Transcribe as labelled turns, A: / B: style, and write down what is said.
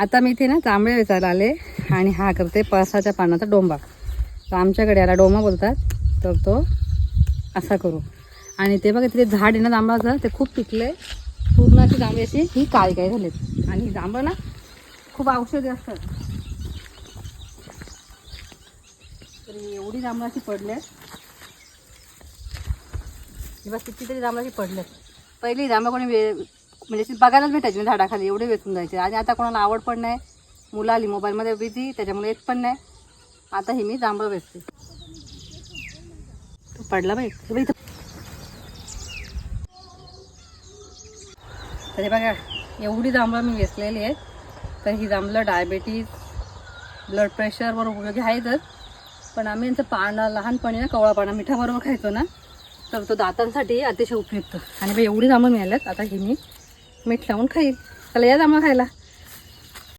A: आता मी इथे ना जांभळे वेचायला आले आणि हा करते पळसाच्या पानाचा डोंबा. तर आमच्याकडे याला डोमा बोलतात. तर तो असा करू. आणि ते बघा तिथे झाड आहे ना जांभळाचं ते खूप पिकले. पूर्ण अशी जांभळी अशी ही काळी काय झालीत. आणि ही जांभळं ना खूप औषधी असतात. तर एवढी जांभळाची पडले. किंवा बस कितीतरी जांभळाची पडले पहिली जांभळं कोणी वे म्हणजे ती बघायलाच भेटायची नाही झाडाखाली एवढे वेचून जायचे. आणि आता कोणाला आवड पण नाही मुलं आली मोबाईलमध्ये बिझी त्याच्यामुळे येत पण नाही. आता ही मी जांभळं वेचते. पडला बाई. इथं. बघा एवढी जांभळं मी वेचलेली आहेत. तर ही जांभळं डायबेटीज ब्लड प्रेशरवर उपयोगी आहेतच पण आम्ही यांचं पानं लहानपणी ना कवळा पाना मिठाबरोबर खायचो ना तर तो दातांसाठी अतिशय उपयुक्त. आणि बाई एवढी जांभळं मिळाल्यात. आता ही मी मीठ लावून खाईल त्याला या जांभळं खायला